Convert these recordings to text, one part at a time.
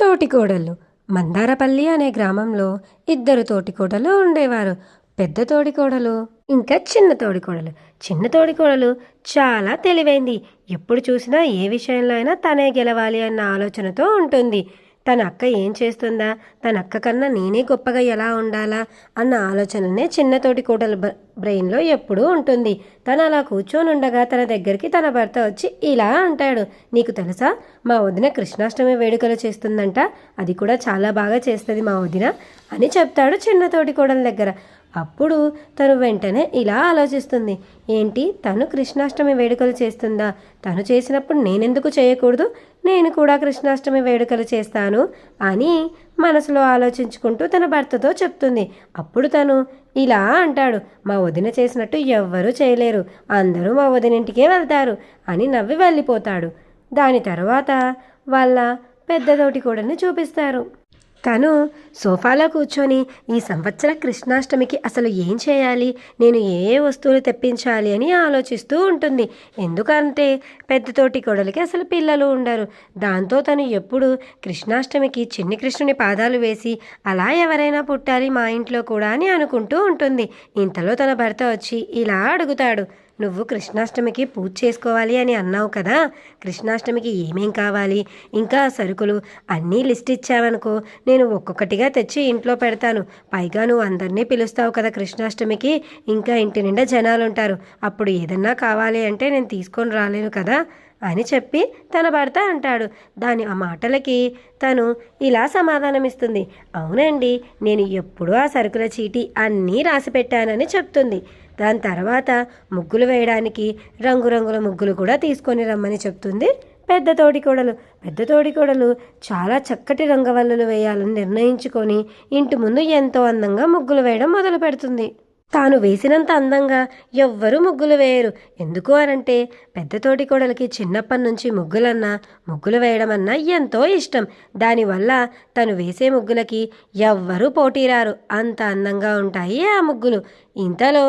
తోటికోడళ్ళు. మందారపల్లి అనే గ్రామంలో ఇద్దరు తోటికోడలు ఉండేవారు. పెద్ద తోడికోడలు ఇంకా చిన్న తోడికోడలు చిన్న తోడికోడలు చాలా తెలివైంది. ఎప్పుడు చూసినా ఏ విషయంలో అయినా తనే గెలవాలి అన్న ఆలోచనతో ఉంటుంది. తన అక్క ఏం చేస్తుందా? తన అక్క కన్నా నేనే గొప్పగా ఎలా ఉండాలా? అన్న ఆలోచననే చిన్న తోటి కోటల బ్రెయిన్లో ఎప్పుడూ ఉంటుంది. తను అలా కూర్చొని ఉండగా తన దగ్గరికి తన భర్త వచ్చి ఇలా అంటాడు. నీకు తెలుసా? మా వదిన కృష్ణాష్టమి వేడుకలు చేస్తుందంట. అది కూడా చాలా బాగా చేస్తుంది మా వదిన అని చెప్తాడు చిన్న తోటి కోడల దగ్గర. అప్పుడు తను వెంటనే ఇలా ఆలోచిస్తుంది. ఏంటి? తను కృష్ణాష్టమి వేడుకలు చేస్తుందా? తను చేసినప్పుడు నేనెందుకు చేయకూడదు? నేను కూడా కృష్ణాష్టమి వేడుకలు చేస్తాను అని మనసులో ఆలోచించుకుంటూ తన భర్తతో చెప్తుంది. అప్పుడు తను ఇలా అంటాడు. మా వదిన చేసినట్టు ఎవ్వరూ చేయలేరు. అందరూ మా వదినింటికే వెళ్తారు అని నవ్వి వెళ్ళిపోతాడు. దాని తర్వాత వాళ్ళ పెద్దదోటి కూడని చూపిస్తారు. తను సోఫాలో కూర్చొని ఈ సంవత్సర కృష్ణాష్టమికి అసలు ఏం చేయాలి? నేను ఏ ఏ వస్తువులు తెప్పించాలి అని ఆలోచిస్తూ ఉంటుంది. ఎందుకంటే పెద్ద తోటి కొడలికి అసలు పిల్లలు ఉండరు. దాంతో తను ఎప్పుడు కృష్ణాష్టమికి చిన్ని కృష్ణుని పాదాలు వేసి అలా ఎవరైనా పుట్టాలి మా ఇంట్లో కూడా అని అనుకుంటూ ఉంటుంది. ఇంతలో తన భర్త వచ్చి ఇలా అడుగుతాడు. నువ్వు కృష్ణాష్టమికి పూజ చేసుకోవాలి అని అన్నావు కదా కృష్ణాష్టమికి ఏమేం కావాలి? ఇంకా సరుకులు అన్నీ లిస్ట్ ఇచ్చావనుకో నేను ఒక్కొక్కటిగా తెచ్చి ఇంట్లో పెడతాను. పైగా నువ్వు అందరినీ పిలుస్తావు కదా కృష్ణాష్టమికి. ఇంకా ఇంటి నిండా జనాలు ఉంటారు అప్పుడు ఏదన్నా కావాలి అంటే నేను తీసుకొని రాలేను కదా అని చెప్పి తన భర్త అంటాడు. దాని ఆ మాటలకి తను ఇలా సమాధానమిస్తుంది. అవునండి నేను ఎప్పుడూ ఆ సరుకుల చీటీ అన్నీ రాసి పెట్టానని చెప్తుంది. దాని తర్వాత ముగ్గులు వేయడానికి రంగురంగుల ముగ్గులు కూడా తీసుకొని రమ్మని చెప్తుంది పెద్ద తోడికోడలు. పెద్ద తోడికోడలు చాలా చక్కటి రంగవల్లులు వేయాలని నిర్ణయించుకొని ఇంటి ముందు ఎంతో అందంగా ముగ్గులు వేయడం మొదలు పెడుతుంది. తాను వేసినంత అందంగా ఎవ్వరూ ముగ్గులు వేయరు. ఎందుకు అనంటే పెద్ద తోటి కోడలికి చిన్నప్పటి నుంచి ముగ్గులన్నా ముగ్గులు వేయడం అన్నా ఎంతో ఇష్టం. దానివల్ల తను వేసే ముగ్గులకి ఎవ్వరూ పోటీరారు. అంత అందంగా ఉంటాయి ఆ ముగ్గులు. ఇంతలో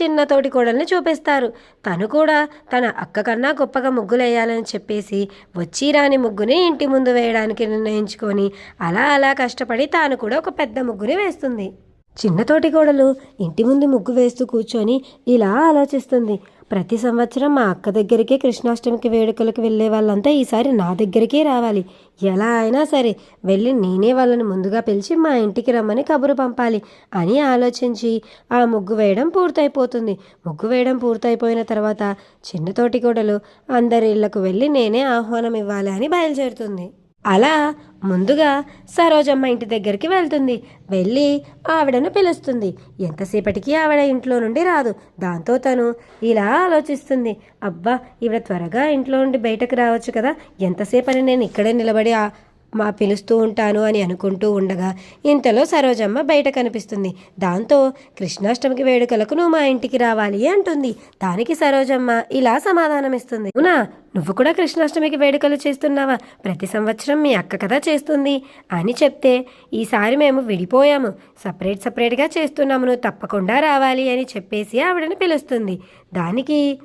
చిన్న తోటి కోడల్ని చూపిస్తారు. తను కూడా తన అక్క కన్నా గొప్పగా ముగ్గులు వేయాలని చెప్పేసి వచ్చి రాని ముగ్గుని ఇంటి ముందు వేయడానికి నిర్ణయించుకొని అలా అలా కష్టపడి తాను కూడా ఒక పెద్ద ముగ్గుని వేస్తుంది. చిన్నతోటి కోడలు ఇంటి ముందు ముగ్గు వేస్తూ కూర్చొని ఇలా ఆలోచిస్తుంది. ప్రతి సంవత్సరం మా అక్క దగ్గరికే కృష్ణాష్టమికి వేడుకలకు వెళ్ళే వాళ్ళంతా ఈసారి నా దగ్గరికే రావాలి. ఎలా అయినా సరే వెళ్ళి నేనే వాళ్ళని ముందుగా పిలిచి మా ఇంటికి రమ్మని కబురు పంపాలి అని ఆలోచించి ఆ ముగ్గు వేయడం పూర్తయిపోతుంది. ముగ్గు వేయడం పూర్తయిపోయిన తర్వాత చిన్న తోటి కోడలు అందరి ఇళ్ళకు వెళ్ళి నేనే ఆహ్వానం ఇవ్వాలి అని బయలుదేరుతుంది. అలా ముందుగా సరోజమ్మ ఇంటి దగ్గరికి వెళ్తుంది. వెళ్ళి ఆవిడను పిలుస్తుంది. ఎంతసేపటికి ఆవిడ ఇంట్లో నుండి రాదు. దాంతో తను ఇలా ఆలోచిస్తుంది. అబ్బా ఈవిడ త్వరగా ఇంట్లో నుండి బయటకు రావచ్చు కదా. ఎంతసేపని నేను ఇక్కడే నిలబడి ఆ మా పిలుస్తూ ఉంటాను అని అనుకుంటూ ఉండగా ఇంతలో సరోజమ్మ బయట కనిపిస్తుంది. దాంతో కృష్ణాష్టమికి వేడుకలకు నువ్వు మా ఇంటికి రావాలి అంటుంది. దానికి సరోజమ్మ ఇలా సమాధానమిస్తుంది. అవునా? నువ్వు కూడా కృష్ణాష్టమికి వేడుకలు చేస్తున్నావా? ప్రతి సంవత్సరం మీ అక్క కదా చేస్తుంది అని చెప్తే ఈసారి మేము విడిపోయాము. సపరేట్ సపరేట్గా చేస్తున్నాము. నువ్వు తప్పకుండా రావాలి అని చెప్పేసి ఆవిడని పిలుస్తుంది. దానికి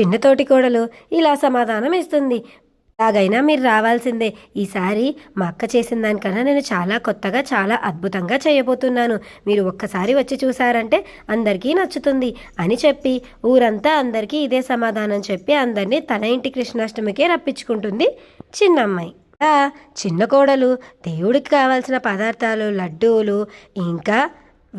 చిన్న తోటి కోడలు ఇలా సమాధానం ఇస్తుంది ఎలాగైనా మీరు రావాల్సిందే. ఈసారి మా అక్క చేసిన దానికన్నా నేను చాలా కొత్తగా చాలా అద్భుతంగా చేయబోతున్నాను. మీరు ఒక్కసారి వచ్చి చూసారంటే అందరికీ నచ్చుతుంది అని చెప్పి ఊరంతా అందరికీ ఇదే సమాధానం చెప్పి అందరినీ తన ఇంటి కృష్ణాష్టమికే రప్పించుకుంటుంది చిన్నమ్మాయి. చిన్న కోడలు దేవుడికి కావాల్సిన పదార్థాలు లడ్డూలు ఇంకా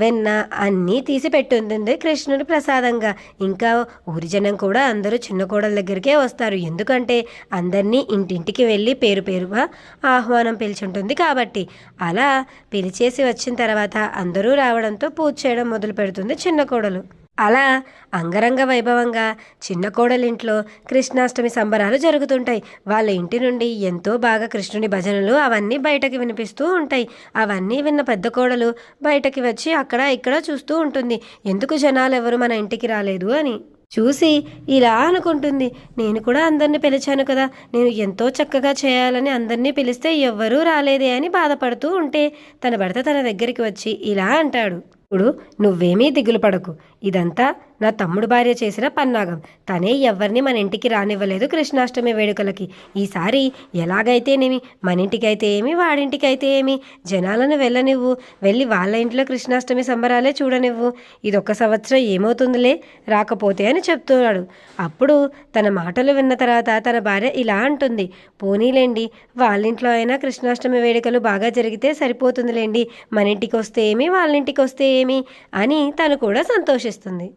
వెన్న అన్నీ తీసి పెట్టుంది కృష్ణుడి ప్రసాదంగా. ఇంకా ఊరి జనం కూడా అందరూ చిన్న కోడల దగ్గరికే వస్తారు. ఎందుకంటే అందరినీ ఇంటింటికి వెళ్ళి పేరు పేరుగా ఆహ్వానం పిలిచుంటుంది కాబట్టి. అలా పిలిచేసి వచ్చిన తర్వాత అందరూ రావడంతో పూజ చేయడం మొదలు పెడుతుంది చిన్న కోడలు. అలా అంగరంగ వైభవంగా చిన్న కోడలింట్లో కృష్ణాష్టమి సంబరాలు జరుగుతుంటాయి. వాళ్ళ ఇంటి నుండి ఎంతో బాగా కృష్ణుని భజనలు అవన్నీ బయటకి వినిపిస్తూ ఉంటాయి. అవన్నీ విన్న పెద్ద కోడలు బయటకి వచ్చి అక్కడ ఇక్కడ చూస్తూ ఉంటుంది. ఎందుకు జనాలు ఎవరు మన ఇంటికి రాలేదు అని చూసి ఇలా అనుకుంటుంది. నేను కూడా అందరిని పిలిచాను కదా. నేను ఎంతో చక్కగా చేయాలని అందరినీ పిలిస్తే ఎవ్వరూ రాలేదే అని బాధపడుతూ ఉంటే తన భర్త తన దగ్గరికి వచ్చి ఇలా అంటాడు. ఇప్పుడు నువ్వేమీ దిగులు పడకు. ఇదంతా నా తమ్ముడు భార్య చేసిన పన్నాగం. తనే ఎవరిని మన ఇంటికి రానివ్వలేదు కృష్ణాష్టమి వేడుకలకి. ఈసారి ఎలాగైతేనేమి మన ఇంటికైతే ఏమి? వాడింటికైతే ఏమి? జనాలను వెళ్ళనివ్వు. వెళ్ళి వాళ్ళ ఇంట్లో కృష్ణాష్టమి సంబరాలే చూడనివ్వు. ఇదొక్క సంవత్సరం ఏమవుతుందిలే? రాకపోతే అని చెప్తున్నాడు. అప్పుడు తన మాటలు విన్న తర్వాత తన భార్య ఇలా అంటుంది. పోనీలేండి వాళ్ళ ఇంట్లో అయినా కృష్ణాష్టమి వేడుకలు బాగా జరిగితే సరిపోతుందిలేండి. మన ఇంటికి వస్తే ఏమి? వాళ్ళ ఇంటికి వస్తే ఏమి? అని తను కూడా సంతోషిస్తుంది.